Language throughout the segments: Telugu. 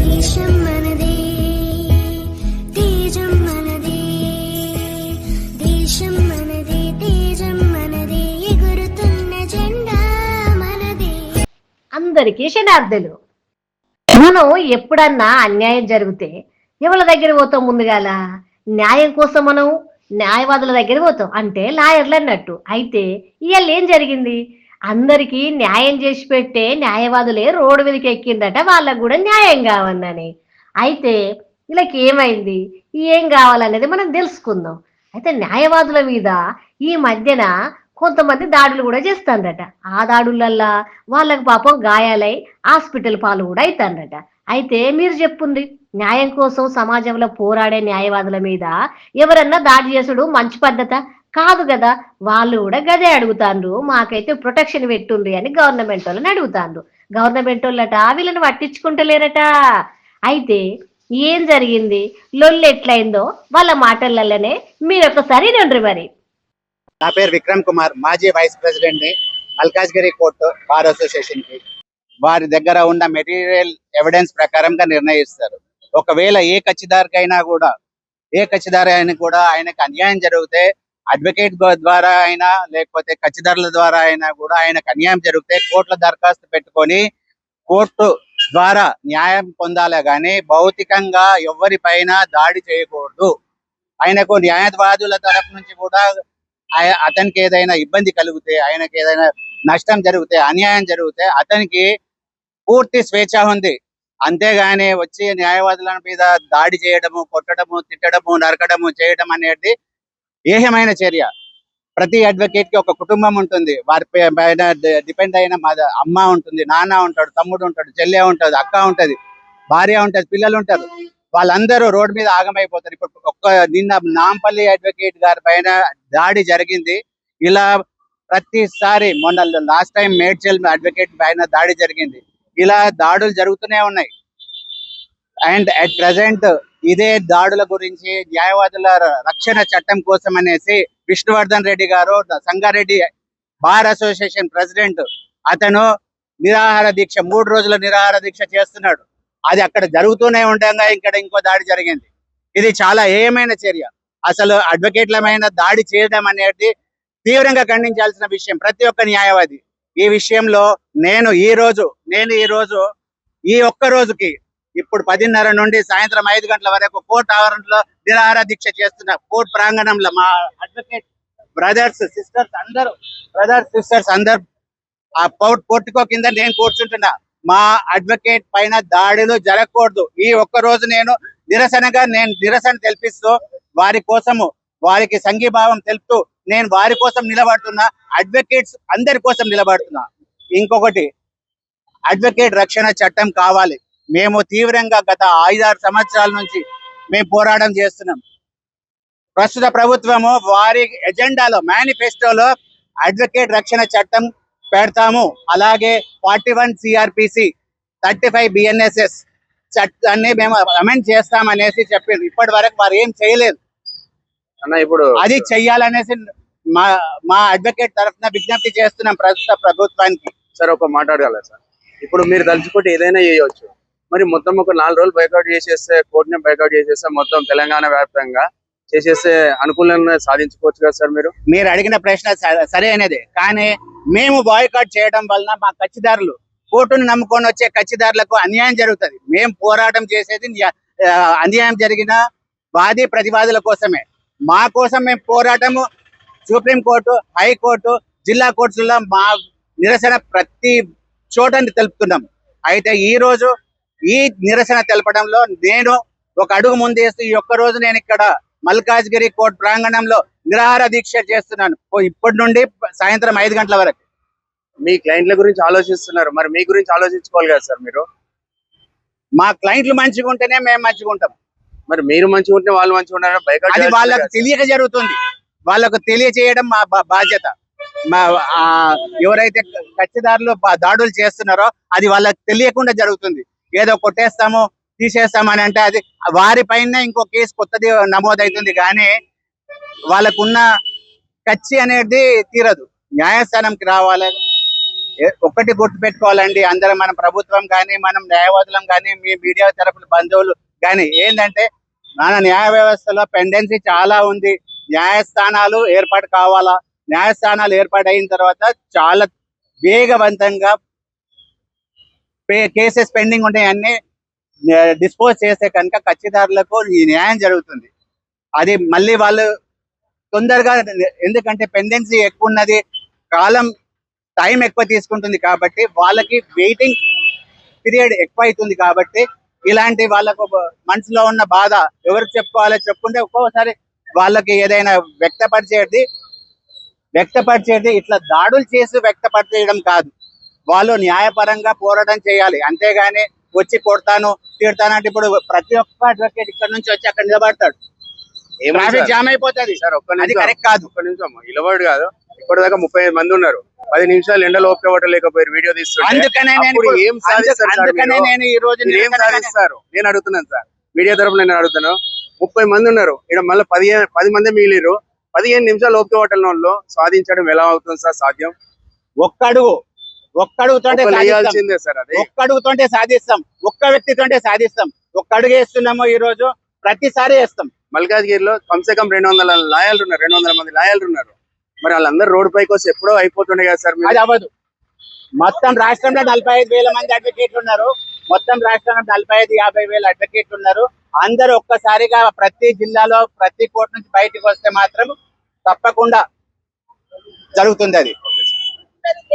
దేశం మనదే తేజం మనదే దేశం మనదే తేజం మనదే ఎగురుతున్న జెండా మనదే. అందరికీ శనార్థులు మనం ఎప్పుడన్నా అన్యాయం జరిగితే ఎవరి దగ్గర పోతాం ముందుగాల? న్యాయం కోసం మనం న్యాయవాదుల దగ్గర పోతాం. అంటే లాయర్లు అన్నట్టు. అయితే ఇవాళ ఏం జరిగింది? అందరికీ న్యాయం చేసి పెట్టే న్యాయవాదులే రోడ్డు మీదకి ఎక్కిందట వాళ్ళకు కూడా న్యాయం కావాలని. అయితే వీళ్ళకి ఏమైంది? ఏం కావాలనేది మనం తెలుసుకుందాం. అయితే న్యాయవాదుల మీద ఈ మధ్యన కొంతమంది దాడులు కూడా చేస్తాండ్రట. ఆ దాడులల్లా వాళ్ళకి పాపం గాయాలై హాస్పిటల్ పాలు కూడా అవుతాండ్రట అయితే మీరు చెప్పుంది న్యాయం కోసం సమాజంలో పోరాడే న్యాయవాదుల మీద ఎవరన్నా దాడి చేసుడు మంచి పద్ధత? కాదు కదా వాళ్ళు కూడా గదే అడుగుతాండ్రు మాకైతే ప్రొటెక్షన్ పెట్టుండ్రి అని గవర్నమెంట్ వాళ్ళని అడుగుతాండ్రు. గవర్నమెంట్ వాళ్ళట వీళ్ళని పట్టించుకుంటలేరట. అయితే ఏం జరిగింది? లొల్లు ఎట్లయిందో వాళ్ళ మాటలలోనే మీరు ఒకసారి రండ్రి మరి. నా పేరు విక్రమ్ కుమార్ మాజీ vice president Malkajgiri court bar అసోసియేషన్కి. వారి దగ్గర ఉన్న మెటీరియల్ ఎవిడెన్స్ ప్రకారంగా నిర్ణయిస్తారు. ఒకవేళ ఏ కచ్చిదారికైనా కూడా ఏ కచ్చిదారి అయినా కూడా ఆయనకు అన్యాయం జరిగితే అడ్వకేట్ ద్వారా అయినా లేకపోతే కచ్చిదారుల ద్వారా అయినా కూడా ఆయనకు అన్యాయం జరిగితే కోర్టుల దరఖాస్తు పెట్టుకొని కోర్టు ద్వారా న్యాయం పొందాలే కానీ భౌతికంగా ఎవరిపైన దాడి చేయకూడదు. ఆయనకు న్యాయవాదుల తరఫు నుంచి కూడా అతనికి ఏదైనా ఇబ్బంది కలిగితే ఆయనకి ఏదైనా నష్టం జరిగితే అన్యాయం జరిగితే అతనికి పూర్తి స్వేచ్ఛ ఉంది. అంతేగాని వచ్చి న్యాయవాదుల మీద దాడి చేయడము కొట్టడము తిట్టడము నరకడము చేయడం అనేది ఏహ్యమైన చర్య. ప్రతి అడ్వకేట్కి ఒక కుటుంబం ఉంటుంది. వారి పైన డిపెండ్ అయిన మా అమ్మ ఉంటుంది నాన్న ఉంటాడు తమ్ముడు ఉంటాడు చెల్లె ఉంటుంది అక్క ఉంటది భార్య ఉంటది పిల్లలు ఉంటారు. వాళ్ళందరూ రోడ్డు మీద ఆగమైపోతారు. ఇప్పుడు ఒక్క నిన్న నాంపల్లి అడ్వకేట్ గారి పైన దాడి జరిగింది. ఇలా ప్రతిసారి మొన్న లాస్ట్ టైం మేడ్చల్ అడ్వకేట్ పైన దాడి జరిగింది. ఇలా దాడులు జరుగుతూనే ఉన్నాయి. అండ్ అట్ ప్రజెంట్ ఇదే దాడుల గురించి న్యాయవాదుల రక్షణ చట్టం కోసం అనేసి విష్ణువర్ధన్ రెడ్డి గారు సంగారెడ్డి బార్ అసోసియేషన్ ప్రెసిడెంట్ అతను నిరాహార దీక్ష మూడు రోజుల నిరాహార దీక్ష చేస్తున్నాడు. అది అక్కడ జరుగుతూనే ఉండగా ఇక్కడ ఇంకో దాడి జరిగింది. ఇది చాలా ఏమైన చర్య. అసలు అడ్వకేట్లమైన దాడి చేయడం అనేది తీవ్రంగా ఖండించాల్సిన విషయం ప్రతి ఒక్క న్యాయవాది. ఈ విషయంలో నేను ఈ రోజు నేను ఈ రోజు ఈ ఒక్క రోజుకి ఇప్పుడు పదిన్నర నుండి సాయంత్రం ఐదు గంటల వరకు కోర్టు ఆవరణలో నిరాహార దీక్ష చేస్తున్న కోర్టు ప్రాంగణంలో మా అడ్వకేట్ బ్రదర్స్ సిస్టర్స్ అందరూ బ్రదర్స్ సిస్టర్స్ అందరు ఆ పౌట్ పోర్టుకో కింద నేను కూర్చుంటున్నా. మా అడ్వకేట్ పైన దాడులు జరగకూడదు. ఈ ఒక్క రోజు నేను నిరసనగా నేను నిరసన తెలిపిస్తూ వారి కోసము వారికి సంఘీభావం తెలుపుతూ నేను వారి కోసం నిలబడుతున్నా. అడ్వకేట్స్ అందరి కోసం నిలబడుతున్నా. ఇంకొకటి అడ్వకేట్ రక్షణ చట్టం కావాలి. మేము తీవ్రంగా గత ఐదారు సంవత్సరాల నుంచి మేము పోరాటం చేస్తున్నాం. ప్రస్తుత ప్రభుత్వము వారి ఎజెండాలో మేనిఫెస్టోలో అడ్వకేట్ రక్షణ చట్టం పెడతాము. అలాగే forty one CrPC thirty five BNSS చట్టాన్ని మేము అమెండ్ చేస్తామనేసి చెప్పారు. ఇప్పటి వరకు వారు ఏం చేయలేదు. అన్న ఇప్పుడు అది చెయ్యాలనేసి మా మా అడ్వకేట్ తరఫున విజ్ఞప్తి చేస్తున్నాం ప్రస్తుత ప్రభుత్వానికి. సార్ ఒక మాట్లాడగల సార్? ఇప్పుడు మీరు తలుచుకుంటే ఏదైనా చేయవచ్చు మరి మొత్తం ఒక నాలుగు రోజులు బైకౌట్ చేసేస్తే కోర్టుని బైకౌట్ చేసేస్తే మొత్తం తెలంగాణ వ్యాప్తంగా చేసేస్తే అనుకూలంగా సాధించుకోవచ్చు కదా సార్ మీరు? మీరు అడిగిన ప్రశ్న స- కానీ మేము బాయ్కాట్ చేయడం వలన మా కచ్చిదారులు కోర్టును నమ్ముకొని వచ్చే కచ్చిదారులకు అన్యాయం జరుగుతుంది. మేము పోరాటం చేసేది అన్యాయం జరిగిన వాది ప్రతివాదుల కోసమే. మా కోసం మేము పోరాటము సుప్రీం కోర్టు హైకోర్టు జిల్లా కోర్టులలో మా నిరసన ప్రతి చోట తెలుపుతున్నాం. అయితే ఈ రోజు ఈ నిరసన తెలపడంలో నేను ఒక అడుగు ముందేస్తూ ఈ ఒక్క రోజు నేను ఇక్కడ మల్కాజ్గిరి కోర్టు ప్రాంగణంలో నిరాహార దీక్ష చేస్తున్నాను. ఇప్పటి నుండి సాయంత్రం ఐదు గంటల వరకు. మీ క్లయింట్ల గురించి ఆలోచిస్తున్నారు. మరి మీ గురించి ఆలోచించుకోవాలి కదా సార్ మీరు? మా క్లయింట్లు మంచిగా ఉంటేనే మేము మంచిగా ఉంటాం. మరి మీరు మంచిగా ఉంటే వాళ్ళు మంచిగా బైకౌట్ అది వాళ్ళకు తెలియక జరుగుతుంది. వాళ్ళకు తెలియచేయడం మా బాధ్యత. మా ఎవరైతే కచ్చిదారులు దాడులు చేస్తున్నారో అది వాళ్ళకి తెలియకుండా జరుగుతుంది. ఏదో కొట్టేస్తాము తీసేస్తామని అంటే అది వారి పైన ఇంకో కేసు కొత్తది నమోదవుతుంది కానీ వాళ్ళకున్న కచ్చి అనేది తీరదు. న్యాయస్థానంకి రావాలి. ఒక్కటి గుర్తు పెట్టుకోవాలండి. అందరం మన ప్రభుత్వం కానీ మనం న్యాయవాదులం కానీ మీ మీడియా తరపున బంధువులు కానీ ఏంటంటే మన న్యాయ వ్యవస్థలో పెండెన్సీ చాలా ఉంది. న్యాయస్థానాలు ఏర్పాటు కావాలా? న్యాయస్థానాలు ఏర్పాటు అయిన తర్వాత చాలా వేగవంతంగా కేసెస్ పెండింగ్ ఉంటాయన్నీ డిస్పోజ్ చేస్తే కనుక కచ్చిదారులకు ఈ న్యాయం జరుగుతుంది. అది మళ్ళీ వాళ్ళు తొందరగా ఎందుకంటే పెండెన్సీ ఎక్కువ ఉన్నది కాలం టైం ఎక్కువ తీసుకుంటుంది కాబట్టి వాళ్ళకి వెయిటింగ్ పీరియడ్ ఎక్కువ అవుతుంది కాబట్టి ఇలాంటి వాళ్ళకు మనసులో ఉన్న బాధ ఎవరికి చెప్పుకోవాలో చెప్పుకుంటే ఒక్కోసారి వాళ్ళకి ఏదైనా వ్యక్తపరిచేది వ్యక్తపరిచేది ఇట్లా దాడులు చేసి వ్యక్తపరిచేయడం కాదు. వాళ్ళు న్యాయపరంగా పోరాటం చేయాలి. అంతేగాని వచ్చి కొడతాను తిడతానంటే ఇప్పుడు ప్రతి ఒక్క అడ్వకేట్ ఇక్కడ నుంచి వచ్చి అక్కడ నిలబడతాడు. ట్రాఫిక్? జామ్ అయిపోతుంది. సార్ ఒక్క అది కరెక్ట్ కాదు. ఒక్క నిమిషం ఇలవాడు కాదు. ఇప్పటిదాకా ముప్పై ఐదు మంది ఉన్నారు. పది నిమిషాలు ఎండలో ఓపిక లేకపోయారు వీడియో ఇప్పుడు- ఏం సాధిస్తారు? నేను అడుగుతున్నాను సార్. మీడియా తరపున నేను అడుగుతాను. ముప్పై మంది ఉన్నారు. ఇక్కడ మళ్ళీ పదిహేను పది మంది మిగిలిరు. పదిహేను నిమిషాలు ఓపిక పట్టణ వాళ్ళు సాధించడం ఎలా అవుతుంది సార్? సాధ్యం? ఒక్క అడుగు. ఒక్క అడుగుతుంటే ఒక్కరు సాధిస్తాం. వేయాల్సిందే సార్ అది. ఒక్క అడుగుతుంటే సాధిస్తాం. ఒక్క వ్యక్తితోటే సాధిస్తాం. ఒక్క అడుగు వేస్తున్నామో ఈ రోజు ప్రతిసారి వేస్తాం. మల్కాజ్గిరిలో కమ్సే కమ్ రెండు వందల లాయర్లు ఉన్నారు రెండు వందల మంది లాయర్లు ఉన్నారు మరి వాళ్ళందరూ రోడ్డు పైకి వచ్చి ఎప్పుడో అయిపోతుండే కదా సార్ అది అవ్వదు. మొత్తం రాష్ట్రంలో నలభై ఐదు వేల మంది అడ్వకేట్లు ఉన్నారు. మొత్తం రాష్ట్రంలో నలభై ఐదు యాభై వేల అడ్వకేట్లు ఉన్నారు. అందరూ ఒక్కసారిగా ప్రతి జిల్లాలో ప్రతి కోర్టు నుంచి బయటకు వస్తే మాత్రం తప్పకుండా జరుగుతుంది అది.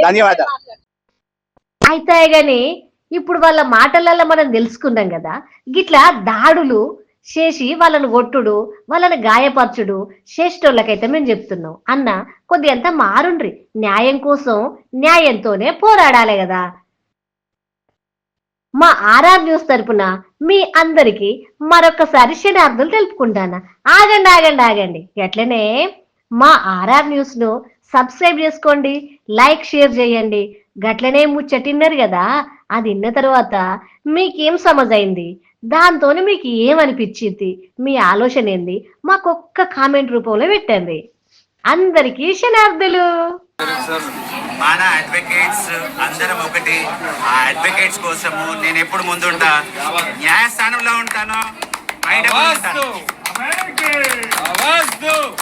ధన్యవాదాలు. అయితే గాని ఇప్పుడు వాళ్ళ మాటలలో మనం తెలుసుకున్నాం కదా. గిట్లా దాడులు చేసి వాళ్ళను కొట్టుడు వాళ్ళని గాయపరచుడు చేసేటోళ్ళకైతే మేము చెప్తున్నాం. అన్న కొద్ది ఎంత మారుండ్రి. న్యాయం కోసం న్యాయంతోనే పోరాడాలి కదా. మా ఆర్ఆర్ న్యూస్ తరపున మీ అందరికీ మరొకసారి క్షణార్థులు తెలుపుకుంటాను. ఆగండి ఆగండి ఆగండి. ఎట్లనే మా ఆర్ఆర్ న్యూస్ను సబ్స్క్రైబ్ చేసుకోండి లైక్ షేర్ చేయండి. గట్లనే ముచ్చటిన్నారు కదా అది విన్న తర్వాత మీకేం సమజైంది? దాంతో మీకు ఏమనిపించింది మీ ఆలోచన ఏంది మాకు ఒక్క కామెంట్ రూపంలో పెట్టండి. అందరికీ క్షణార్థులు మన అడ్వకేట్స్ అందరం ఒకటి. ఆ అడ్వకేట్స్ కోసము నేను ఎప్పుడు ముందుంటా? న్యాయస్థానంలో ఉంటాను. బయట ఉంటాను.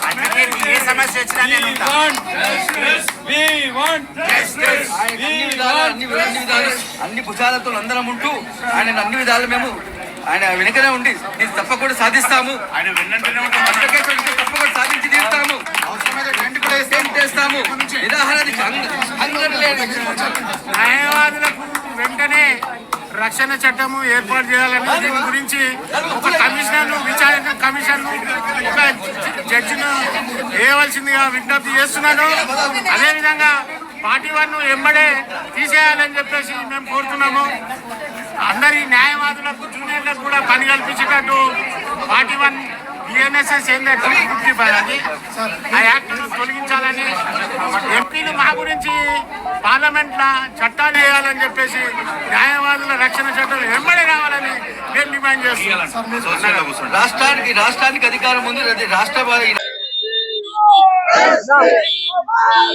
అడ్వకేట్ ఏ సమస్య వచ్చినా నేను ఉంటా. Justice. అన్ని అన్ని విధాలు అన్ని భుజాలతో అందరం ఉంటూ ఆయన అన్ని విధాలు మేము ఆయన వెనుకనే ఉండి దీన్ని తప్పకుండా సాధిస్తాము. ఆయన తప్పకుండా సాధించి తీరుతాము. చేస్తాము? నిరాహారానికి. న్యాయవాదులకు వెంటనే రక్షణ చట్టము ఏర్పాటు చేయాలని దీని గురించి ఒక కమిషనర్ విచారణ కమిషన్ ఒక జడ్జిను వేయవలసిందిగా విజ్ఞప్తి చేస్తున్నాను. అదేవిధంగా పార్టీ వన్ ఎంబడే తీసేయాలని చెప్పేసి మేము కోరుతున్నాము. అందరి న్యాయవాదులకు జూనియర్లకు కూడా పని కల్పించేటట్టు పార్టీ వన్ బిఎన్ఎస్ఎస్ ఏంటంటే ఫిఫ్టీ ఫైవ్ అది. ఆ యాక్ట్ను తొలగించాలని ఎంపీలు మా గురించి పార్లమెంట్లో చట్టాలు వేయాలని చెప్పేసి న్యాయవాదుల రక్షణ చట్టాలు వెంబడి రావాలని నేను డిమాండ్ చేస్తున్నాను రాష్ట్రానికి రాష్ట్రానికి అధికారం ఉంది రాష్ట్ర వారి-